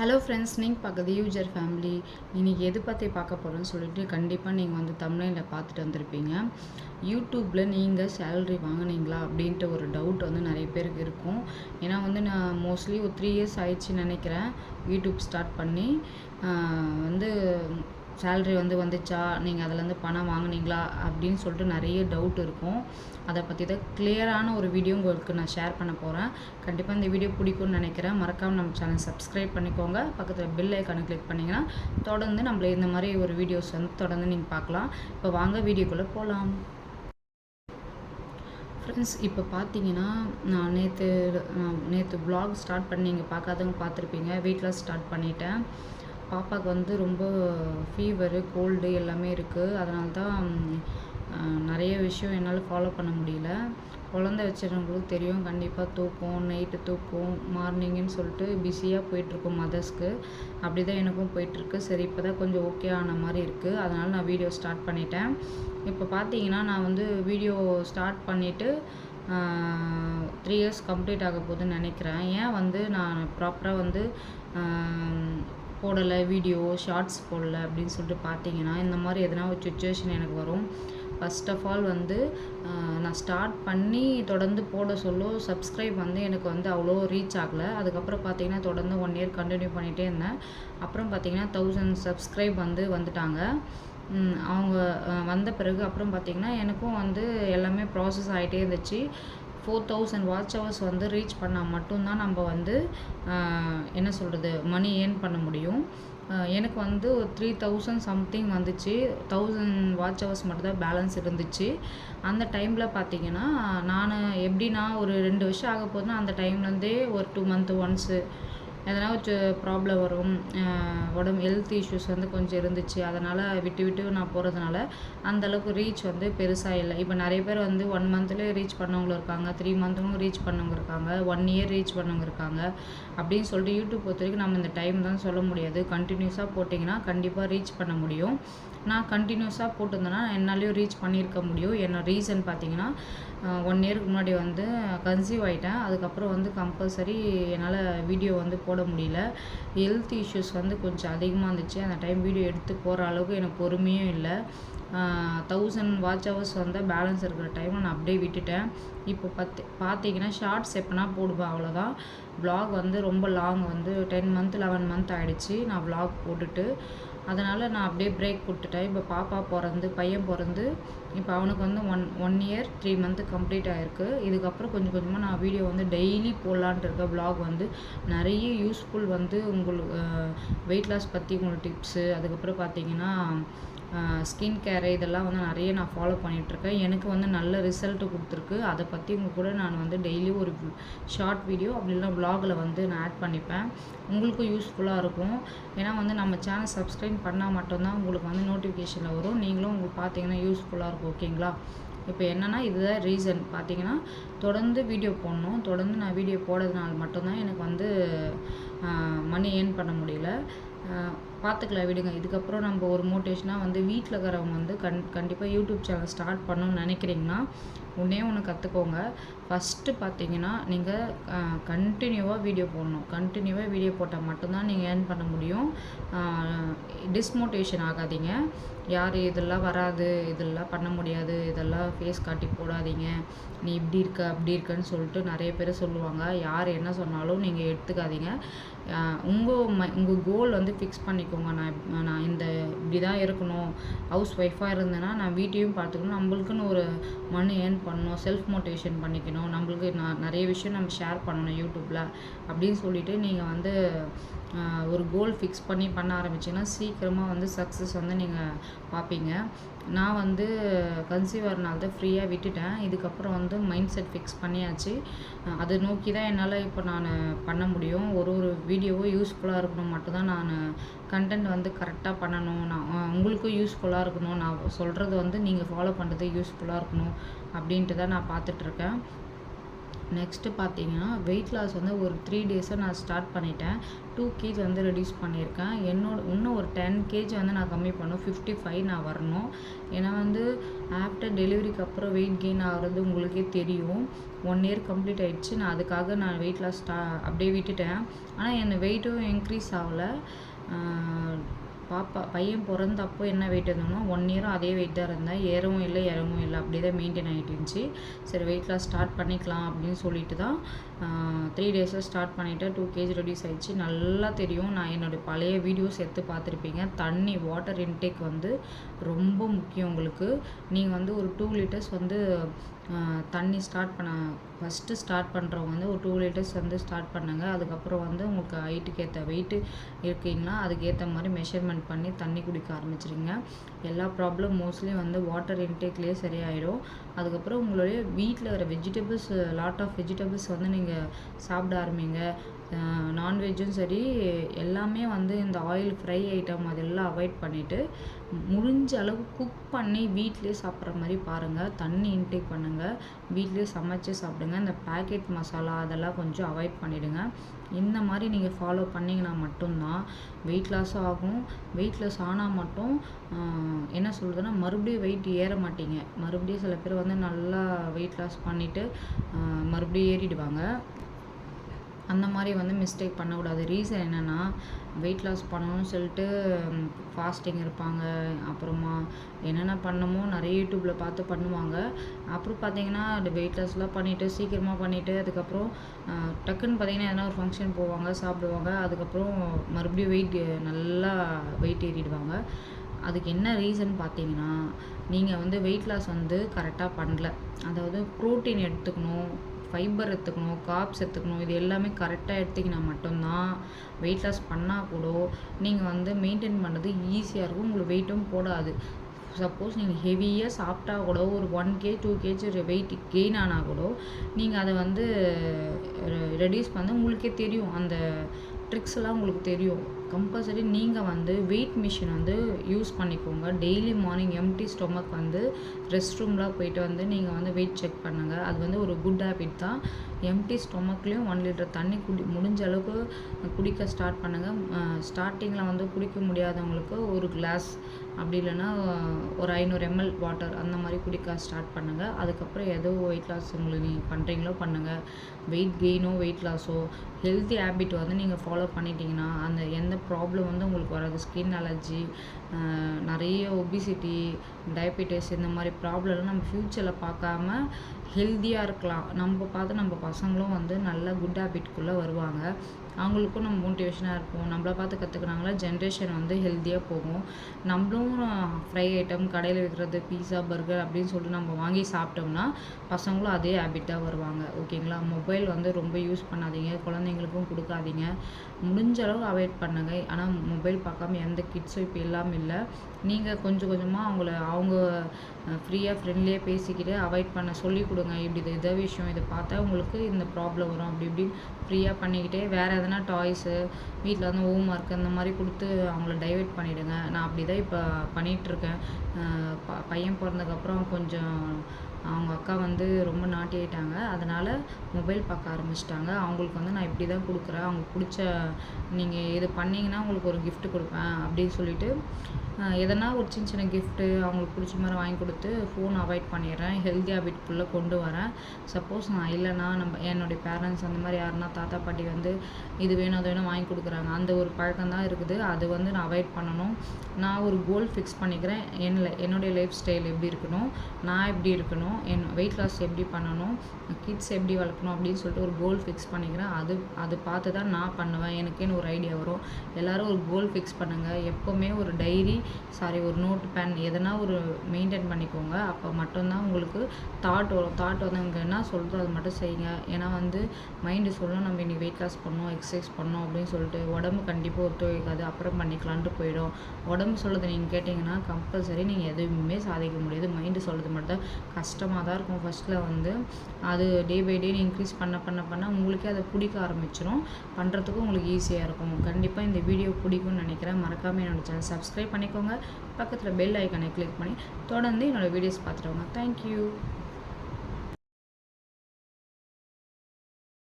Hello friends நீங்கள் பார்க்குறது user family இன்றைக்கி எது பற்றி பார்க்க போகிறோன்னு சொல்லிட்டு கண்டிப்பாக நீங்கள் வந்து தமிழில் பார்த்துட்டு வந்திருப்பீங்க. யூடியூப்பில் நீங்கள் சேலரி வாங்குனீங்களா அப்படின்ட்டு ஒரு டவுட் வந்து நிறைய பேருக்கு இருக்கும். ஏன்னா வந்து நான் மோஸ்ட்லி ஒரு த்ரீ இயர்ஸ் ஆயிடுச்சுன்னு நினைக்கிறேன். யூடியூப் ஸ்டார்ட் பண்ணி சேல்ரி வந்து வந்துச்சா? நீங்கள் அதுலேருந்து பணம் வாங்குனீங்களா? அப்படின்னு சொல்லிட்டு நிறைய டவுட் இருக்கும். அதை பற்றி தான் கிளியரான ஒரு வீடியோ உங்களுக்கு நான் ஷேர் பண்ண போகிறேன் கண்டிப்பாக இந்த வீடியோ பிடிக்கும்னு நினைக்கிறேன். மறக்காமல் நம்ம சேனல் சப்ஸ்கிரைப் பண்ணிக்கோங்க. பக்கத்தில் பெல் ஐக்கானை கிளிக் பண்ணிங்கன்னா தொடர்ந்து நம்மள இந்த மாதிரி ஒரு வீடியோஸ் வந்து தொடர்ந்து நீங்கள் பார்க்கலாம். இப்போ வாங்க வீடியோக்குள்ளே போகலாம் ஃப்ரெண்ட்ஸ் இப்போ பார்த்தீங்கன்னா நான் நேற்று நேற்று ப்ளாக் ஸ்டார்ட் பண்ணி நீங்கள் பார்க்காதவங்க பார்த்துருப்பீங்க. வீட்டில் ஸ்டார்ட் பண்ணிட்டேன். பாப்பாவுக்கு வந்து ரொம்ப ஃபீவரு கோல்டு எல்லாமே இருக்குது அதனால தான் நிறைய விஷயம் என்னால் ஃபாலோ பண்ண முடியல. குழந்தை வச்சுருவங்களுக்கு தெரியும் கண்டிப்பாக தூக்கம் நைட்டு தூக்கம் மார்னிங்குன்னு சொல்லிட்டு பிஸியாக போயிட்டுருக்கும் மதர்ஸ்க்கு அப்படி தான் எனக்கும் போயிட்டுருக்கு சரி இப்போ தான் கொஞ்சம் ஓகே ஆன மாதிரி இருக்குது அதனால் நான் வீடியோ ஸ்டார்ட் பண்ணிட்டேன். இப்போ பார்த்தீங்கன்னா நான் வந்து வீடியோ ஸ்டார்ட் பண்ணிவிட்டு த்ரீ இயர்ஸ் கம்ப்ளீட் ஆக போகுதுன்னு நினைக்கிறேன். ஏன் வந்து நான் ப்ராப்பராக வந்து போடலை வீடியோ ஷார்ட்ஸ் போடலை அப்படின்னு சொல்லிட்டு பார்த்தீங்கன்னா இந்த மாதிரி எதனா ஒரு சுச்சுவேஷன் எனக்கு வரும். ஃபஸ்ட் ஆஃப் ஆல் வந்து நான் ஸ்டார்ட் பண்ணி தொடர்ந்து போட சொல்ல சப்ஸ்கிரைப் வந்து எனக்கு வந்து அவ்வளோ ரீச் ஆகலை. அதுக்கப்புறம் பார்த்தீங்கன்னா தொடர்ந்து ஒன் இயர் கண்டினியூ பண்ணிகிட்டே இருந்தேன். அப்புறம் பார்த்தீங்கன்னா தௌசண்ட் சப்ஸ்கிரைப் வந்து வந்துட்டாங்க. அவங்க வந்த பிறகு அப்புறம் பார்த்தீங்கன்னா எனக்கும் வந்து எல்லாமே ப்ராசஸ் ஆகிட்டே இருந்துச்சு. ஃபோர் தௌசண்ட் வாட்ச் ஹவர்ஸ் வந்து ரீச் பண்ணால் மட்டும்தான் நம்ம வந்து என்ன சொல்கிறது மணி ஏர்ன் பண்ண முடியும். எனக்கு வந்து ஒரு த்ரீ தௌசண்ட் சம்திங் வந்துச்சு. தௌசண்ட் வாட்ச் ஹவர்ஸ் மட்டும்தான் பேலன்ஸ் இருந்துச்சு. அந்த டைமில் பார்த்தீங்கன்னா நான் எப்படின்னா ஒரு ரெண்டு வருஷம் ஆக போதுன்னா அந்த டைம்லேருந்தே ஒரு டூ மந்த் ஒன்ஸு எதனா ஒரு ப்ராப்ளம் வரும் உடம்பு ஹெல்த் இஷ்யூஸ் வந்து கொஞ்சம் இருந்துச்சு அதனால் விட்டு விட்டு நான் போகிறதுனால அந்தளவுக்கு ரீச் வந்து பெருசாக இல்லை. இப்போ நிறைய பேர் வந்து ஒன் மந்த்லேயே ரீச் பண்ணவங்களும் இருக்காங்க த்ரீ மந்த்துக்கும் ரீச் பண்ணவங்க இருக்காங்க ஒன் இயர் ரீச் பண்ணவங்க இருக்காங்க அப்படின்னு சொல்லிட்டு யூடியூப் பொறுத்த வரைக்கும் நம்ம இந்த டைம் தான் சொல்ல முடியாது. கண்டினியூஸாக போட்டிங்கன்னா கண்டிப்பாக ரீச் பண்ண முடியும். நான் கண்டினியூஸாக போட்டிருந்தேன்னா என்னாலையும் ரீச் பண்ணியிருக்க முடியும். என்ன ரீசன் பார்த்தீங்கன்னா ஒன் இயருக்கு முன்னாடி வந்து கன்சீவ் ஆகிட்டேன் அதுக்கப்புறம் வந்து கம்பல்சரி என்னால் வீடியோ வந்து போட முடியல. ஹெல்த் இஷ்யூஸ் வந்து கொஞ்சம் அதிகமாக இருந்துச்சு. அந்த டைம் வீடியோ எடுத்து போகிற அளவுக்கு எனக்கு பொறுமையும் இல்லை. தௌசண்ட் வாட்ச் ஹவர்ஸ் வந்து பேலன்ஸ் இருக்கிற டைமை நான் அப்படியே விட்டுட்டேன். இப்போ பத்து பார்த்தீங்கன்னா ஷார்ட்ஸ் எப்போனா போடுவேன் அவ்வளோதான் வ்ளாக் வந்து ரொம்ப லாங் வந்து டென் மந்த் லெவன் மந்த் ஆகிடுச்சு நான் ப்ளாக் போட்டுட்டு அதனால் நான் அப்படியே பிரேக் கொடுத்துட்டேன். இப்போ பாப்பா பிறந்து பையன் பிறந்து இப்போ அவனுக்கு வந்து one one year three month complete ஆகிருக்கு இதுக்கப்புறம் கொஞ்சம் கொஞ்சமாக நான் வீடியோ வந்து டெய்லி போடலான்ட்டு இருக்க ப்ளாக் வந்து நிறைய யூஸ்ஃபுல் வந்து உங்களுக்கு வெயிட் லாஸ் பற்றி உங்களுக்கு டிப்ஸு அதுக்கப்புறம் பார்த்தீங்கன்னா ஸ்கின் கேர் இதெல்லாம் வந்து நிறைய நான் ஃபாலோ பண்ணிகிட்ருக்கேன் எனக்கு வந்து நல்ல ரிசல்ட் கொடுத்துருக்கு. அதை பற்றி உங்கள் கூட நான் வந்து டெய்லி ஒரு ஷார்ட் வீடியோ அப்படி இல்லைன்னா ப்ளாகில் வந்து நான் ஆட் பண்ணிப்பேன். உங்களுக்கும் யூஸ்ஃபுல்லாக இருக்கும். ஏன்னா வந்து நம்ம சேனல் சப்ஸ்கிரைப் பண்ணால் மட்டும்தான் உங்களுக்கு வந்து நோட்டிஃபிகேஷனில் வரும். நீங்களும் உங்களுக்கு பார்த்தீங்கன்னா யூஸ்ஃபுல்லாக இருக்கும் ஓகேங்களா இப்போ என்னென்னா இதுதான் ரீசன் பார்த்தீங்கன்னா தொடர்ந்து வீடியோ போடணும். தொடர்ந்து நான் வீடியோ போடுறதுனால மட்டும்தான் எனக்கு வந்து மணி ஏர்ன் பண்ண முடியல. பார்த்துக்கலாம் விடுங்க. இதுக்கப்புறம் நம்ம ஒரு மோட்டிவேஷனாக வந்து வீட்டில் இருக்கிறவங்க வந்து கண் கண்டிப்பாக யூடியூப் சேனல் ஸ்டார்ட் பண்ணணும்னு நினைக்கிறீங்கன்னா ஒன்றே ஒன்று கற்றுக்கோங்க ஃபஸ்ட்டு பார்த்தீங்கன்னா நீங்கள் கண்டினியூவாக வீடியோ போடணும். கண்டினியூவாக வீடியோ போட்டால் மட்டும்தான் நீங்கள் ஏர்ன் பண்ண முடியும். டிஸ்மோட்டிவேஷன் ஆகாதீங்க. யார் இதெல்லாம் வராது இதெல்லாம் பண்ண முடியாது இதெல்லாம் ஃபேஸ் காட்டி போடாதீங்க. நீ இப்படி இருக்க அப்படி இருக்கன்னு சொல்லிட்டு நிறைய பேர் சொல்லுவாங்க. யார் என்ன சொன்னாலும் நீங்கள் எடுத்துக்காதீங்க. உங்கள் ம உங்கள் கோல் வந்து ஃபிக்ஸ் பண்ணி பண்ணிக்கோங்க நான் நான் இந்த இப்படி தான் இருக்கணும் ஹவுஸ் ஒய்ஃபாக இருந்தேன்னா நான் வீட்டையும் பார்த்துக்கணும். நம்மளுக்குன்னு ஒரு மணி ஏர்ன் பண்ணணும். செல்ஃப் மோட்டிவேஷன் பண்ணிக்கணும். நம்மளுக்கு நான் நிறைய விஷயம் நம்ம ஷேர் பண்ணணும் யூடியூப்பில் அப்படின்னு சொல்லிவிட்டு நீங்கள் வந்து ஒரு கோல் ஃபிக்ஸ் பண்ணி பண்ண ஆரம்பிச்சிங்கன்னா சீக்கிரமாக வந்து சக்ஸஸ் வந்து நீங்கள் பார்ப்பீங்க. நான் வந்து கன்சீவ் ஆகிறனால தான் ஃப்ரீயாக விட்டுட்டேன். இதுக்கப்புறம் வந்து மைண்ட் செட் ஃபிக்ஸ் பண்ணியாச்சு. அதை நோக்கி தான் என்னால் இப்போ நான் பண்ண முடியும். ஒரு ஒரு வீடியோவும் யூஸ்ஃபுல்லாக இருக்கணும் மட்டும்தான் நான் கண்டென்ட் வந்து கரெக்டாக பண்ணணும். நான் உங்களுக்கும் யூஸ்ஃபுல்லாக இருக்கணும். நான் சொல்கிறது வந்து நீங்கள் ஃபாலோ பண்ணுறது யூஸ்ஃபுல்லாக இருக்கணும். அப்படின்ட்டு தான் நான் பார்த்துட்ருக்கேன் நெக்ஸ்ட்டு பார்த்தீங்கன்னா வெயிட் லாஸ் வந்து ஒரு த்ரீ டேஸாக நான் ஸ்டார்ட் பண்ணிட்டேன். டூ கேஜ் வந்து ரெடியூஸ் பண்ணியிருக்கேன். என்னோட இன்னும் ஒரு டென் கேஜ் வந்து நான் கம்மி பண்ணணும் ஃபிஃப்டி ஃபைவ் நான் வரணும். ஏன்னா வந்து ஆஃப்டர் டெலிவரிக்கு அப்புறம் வெயிட் கெயின் ஆகிறது உங்களுக்கே தெரியும். ஒன் இயர் கம்ப்ளீட் ஆகிடுச்சு நான் அதுக்காக நான் வெயிட் லாஸ் அப்படியே விட்டுட்டேன். ஆனால் என் வெயிட்டும் இன்க்ரீஸ் ஆகலை. பாப்பா பையன் பிறந்தப்போ என்ன வெயிட் இருந்தோம்னா ஒன் இயரும் அதே வெயிட் தான் இருந்தேன். ஏறவும் இல்லை இறங்கவும் இல்லை. அப்படி தான் மெயின்டைன் ஆகிட்டு இருந்துச்சு. சரி வெயிட் லாஸ் ஸ்டார்ட் பண்ணிக்கலாம் அப்படின்னு சொல்லிட்டு தான் த்ரீ டேஸாக ஸ்டார்ட் பண்ணிவிட்டு டூ கேஜி ரெடியூஸ் ஆகிடுச்சு நல்லா தெரியும். நான் என்னுடைய பழைய வீடியோஸ் எடுத்து பார்த்துருப்பீங்க. தண்ணி வாட்டர் இன்டேக் வந்து ரொம்ப முக்கியம் உங்களுக்கு. நீங்கள் வந்து ஒரு டூ லிட்டர்ஸ் வந்து தண்ணி ஸ்டார்ட் பண்ண ஃபஸ்ட்டு ஸ்டார்ட் பண்ணுறவங்க வந்து ஒரு டூ லிட்டர்ஸ் வந்து ஸ்டார்ட் பண்ணுங்க. அதுக்கப்புறம் வந்து உங்களுக்கு ஹைட்டுக்கு ஏற்ற வெயிட்டு இருக்கீங்களா? அதுக்கேற்ற மாதிரி மெஷர்மெண்ட் பண்ணி தண்ணி குடிக்க ஆரம்பிச்சிருங்க. எல்லா ப்ராப்ளம் மோஸ்ட்லி வந்து வாட்டர் இன்டேக்லேயே சரியாயிடும். அதுக்கப்புறம் உங்களுடைய வீட்டில் வர வெஜிடபிள்ஸ் லாட் ஆஃப் வெஜிடபிள்ஸ் வந்து நீங்கள் சாப்பிட ஆரம்பிங்க. நான்வெஜ்ஜும் சரி எல்லாமே வந்து இந்த ஆயில் ஃப்ரை ஐட்டம் அதெல்லாம் அவாய்ட் பண்ணிவிட்டு முடிஞ்ச அளவு குக் பண்ணி வீட்டிலே சாப்பிட்ற மாதிரி பாருங்கள் தண்ணி இன்டேக் பண்ணுங்கள் வீட்டிலே சமைச்சு சாப்பிடுங்க. இந்த பேக்கெட் மசாலா அதெல்லாம் கொஞ்சம் அவாய்ட் பண்ணிவிடுங்க இந்த மாதிரி நீங்கள் ஃபாலோ பண்ணிங்கன்னா மட்டும்தான் வெயிட் லாஸும் ஆகும். வெயிட் லாஸ் ஆனால் மட்டும் என்ன சொல்கிறதுனா மறுபடியும் வெயிட் ஏற மாட்டீங்க. மறுபடியும் சில பேர் வந்து நல்லா வெயிட் லாஸ் பண்ணிவிட்டு மறுபடியும் ஏறிடுவாங்க. அந்த மாதிரி வந்து மிஸ்டேக் பண்ணக்கூடாது. ரீசன் என்னென்னா வெயிட் லாஸ் பண்ணணும்னு சொல்லிட்டு ஃபாஸ்டிங் இருப்பாங்க. அப்புறமா என்னென்ன பண்ணமோ நிறைய யூடியூப்பில் பார்த்து பண்ணுவாங்க. அப்புறம் பார்த்தீங்கன்னா வெயிட் லாஸ்லாம் பண்ணிவிட்டு சீக்கிரமாக பண்ணிவிட்டு அதுக்கப்புறம் டக்குன்னு பார்த்தீங்கன்னா எதனா ஒரு ஃபங்க்ஷன் போவாங்க சாப்பிடுவாங்க. அதுக்கப்புறம் மறுபடியும் வெயிட் நல்லா வெயிட் ஏறிடுவாங்க. அதுக்கு என்ன ரீசன் பார்த்தீங்கன்னா நீங்கள் வந்து வெயிட் லாஸ் வந்து கரெக்டாக பண்ணல. அதாவது ப்ரோட்டீன் எடுத்துக்கணும். ஃபைபர் எடுத்துக்கணும் காப்ஸ் எடுத்துக்கணும் இது எல்லாமே கரெக்டாக எடுத்திங்கன்னா மட்டும்தான் வெயிட் லாஸ் பண்ணால் கூட நீங்கள் வந்து மெயின்டைன் பண்ணுறது ஈஸியாக இருக்கும். உங்களுக்கு வெயிட்டும் போடாது. சப்போஸ் நீங்கள் ஹெவியாக சாப்பிட்டா கூட ஒரு one K two kg weight gain ஆனால் கூட நீங்கள் அதை வந்து ரெடியூஸ் பண்ண உங்களுக்கே தெரியும். அந்த ட்ரிக்ஸ் எல்லாம் உங்களுக்கு தெரியும். கம்பல்சரி நீங்கள் வந்து வெயிட் மிஷின் வந்து யூஸ் பண்ணிக்கோங்க. டெய்லி மார்னிங் எம்டி ஸ்டொமக் வந்து ரெஸ்ட் ரூம்லாம் போயிட்டு வந்து நீங்கள் வந்து வெயிட் செக் பண்ணுங்கள் அது வந்து ஒரு குட் ஹேபிட் தான். எம்டி ஸ்டொமக்லேயும் ஒன் லிட்டர் தண்ணி குடி முடிஞ்ச அளவுக்கு குடிக்க ஸ்டார்ட் பண்ணுங்கள் ஸ்டார்டிங்கில் வந்து குடிக்க முடியாதவங்களுக்கு ஒரு கிளாஸ் அப்படி இல்லைன்னா ஒரு ஐநூறு எம்எல் வாட்டர் அந்த மாதிரி குடிக்க ஸ்டார்ட் பண்ணுங்கள் அதுக்கப்புறம் எதோ வெயிட் லாஸ் உங்களுக்கு நீங்கள் பண்ணுறீங்களோ பண்ணுங்கள் வெயிட் கெயினோ வெயிட் லாஸோ ஹெல்த்தி ஹேபிட் வந்து நீங்கள் ஃபாலோ பண்ணிட்டீங்கன்னா அந்த எந்த ப்ராப்ளம் வந்து உங்களுக்கு வராது. ஸ்கின் அலர்ஜி நிறைய ஒபிசிட்டி டயபெட்டிஸ் இந்த மாதிரி ப்ராப்ளம்லாம் நம்ம ஃப்யூச்சரில் பார்க்காம ஹெல்த்தியாக இருக்கலாம். நம்ம பார்த்து நம்ம பசங்களும் வந்து நல்ல குட் ஹேபிட்குள்ளே வருவாங்க. அவங்களுக்கும் நம்ம மோட்டிவேஷனாக இருப்போம். நம்மளை பார்த்து கற்றுக்குறாங்களா ஜென்ரேஷன் வந்து ஹெல்த்தியாக போகும். நம்மளும் ஃப்ரை ஐட்டம் கடையில் விற்கிறது பீஸா பர்கர் அப்படின்னு சொல்லிட்டு நம்ம வாங்கி சாப்பிட்டோம்னா பசங்களும் அதே ஹேபிட்டாக வருவாங்க. ஓகேங்களா மொபைல் வந்து ரொம்ப யூஸ் பண்ணாதீங்க. குழந்தைங்களுக்கும் கொடுக்காதீங்க. முடிஞ்ச அளவு அவாய்ட் பண்ணுங்க. ஆனால் மொபைல் பார்க்காம எந்த கிட்ஸும் இப்போ இல்லாமல் இல்லை. நீங்கள் கொஞ்சம் கொஞ்சமாக அவங்கள அவங்க ஃப்ரீயாக ஃப்ரெண்ட்லியாக பேசிக்கிட்டு அவாய்ட் பண்ண சொல்லி கொடுங்க. இப்படி இது இதை விஷயம் இதை பார்த்தா உங்களுக்கு இந்த ப்ராப்ளம் வரும். அப்படி இப்படி ஃப்ரீயாக பண்ணிக்கிட்டே வேறு எதனா டாய்ஸு வீட்டில் வந்து ஹோம் ஒர்க் அந்த மாதிரி கொடுத்து அவங்கள டைவெர்ட் பண்ணிவிடுங்க நான் அப்படி தான் இப்போ பண்ணிகிட்ருக்கேன் ப பையன் பிறந்ததுக்கப்புறம் கொஞ்சம் அவங்க அக்கா வந்து ரொம்ப நாட்டியிட்டாங்க அதனால் மொபைல் பார்க்க ஆரம்பிச்சிட்டாங்க. அவங்களுக்கு வந்து நான் இப்படி தான் கொடுக்குறேன். அவங்களுக்கு பிடிச்ச நீங்கள் இது பண்ணிங்கன்னா உங்களுக்கு ஒரு கிஃப்ட் கொடுப்பேன் அப்படின்னு சொல்லிட்டு எதனா ஒரு சின்ன சின்ன கிஃப்ட்டு அவங்களுக்கு பிடிச்ச மாதிரி வாங்கி கொடுத்து ஃபோன் அவாய்ட் பண்ணிடுறேன். ஹெல்தி ஹேபிட்குள்ளே கொண்டு வரேன். சப்போஸ் நான் இல்லைனா நம்ம என்னுடைய பேரண்ட்ஸ் அந்த மாதிரி யாருன்னா தாத்தா பாட்டி வந்து இது வேணும் அது வேணும் வாங்கி கொடுக்குறாங்க. அந்த ஒரு பழக்கம் தான் இருக்குது. அது வந்து நான் அவாய்ட் பண்ணணும். நான் ஒரு கோல் ஃபிக்ஸ் பண்ணிக்கிறேன். என்ன என்னுடைய லைஃப் ஸ்டைல் எப்படி இருக்கணும்? நான் எப்படி இருக்கணும்? என் வெயிட் லாஸ் எப்படி பண்ணணும்? கிட்ஸ் எப்படி வளர்க்கணும் அப்படின்னு சொல்லிட்டு ஒரு கோல் ஃபிக்ஸ் பண்ணிக்கிறேன். அது அது பார்த்து தான் நான் பண்ணுவேன். எனக்குன்னு ஒரு ஐடியா வரும். எல்லோரும் ஒரு கோல் ஃபிக்ஸ் பண்ணுங்கள் எப்போவுமே ஒரு டைரி சாரி ஒரு நோட் பேன் எதனா ஒரு மெயின்டைன் பண்ணிக்கோங்க. அப்போ மட்டும்தான் உங்களுக்கு தாட் வரும். தாட் வந்து அங்கே என்ன சொல்கிறதோ அது மட்டும் செய்யுங்க. ஏன்னா வந்து மைண்டு சொல்லணும். நம்ம இன்றைக்கி வெயிட் லாஸ் பண்ணோம் எக்ஸசைஸ் பண்ணோம் அப்படின்னு சொல்லிட்டு உடம்பு கண்டிப்பாக ஒத்துழைக்காது. அப்புறம் பண்ணிக்கலான்ட்டு போயிடும். உடம்பு சொல்கிறது நீங்கள் கேட்டிங்கன்னா கம்பல்சரி நீங்கள் எதுவுமே சாதிக்க முடியாது. மைண்டு சொல்கிறது மட்டும் தான் கஷ்டமாக தான் இருக்கும் ஃபஸ்ட்டில் வந்து. அது டே பை டே இன்க்ரீஸ் பண்ண பண்ண பண்ண உங்களுக்கே அதை பிடிக்க ஆரம்பிச்சிடும் பண்ணுறதுக்கும் உங்களுக்கு ஈஸியாக இருக்கும். கண்டிப்பாக இந்த வீடியோ பிடிக்கும்னு நினைக்கிறேன். மறக்காமல் என்னோடய சேனல் சப்ஸ்கிரைப் பண்ணிக்கோங்க. பக்கத்தில் பெல் ஐக்கனை கிளிக் பண்ணி தொடர்ந்து என்னோடய வீடியோஸ் பார்த்துருவாங்க தேங்க்யூ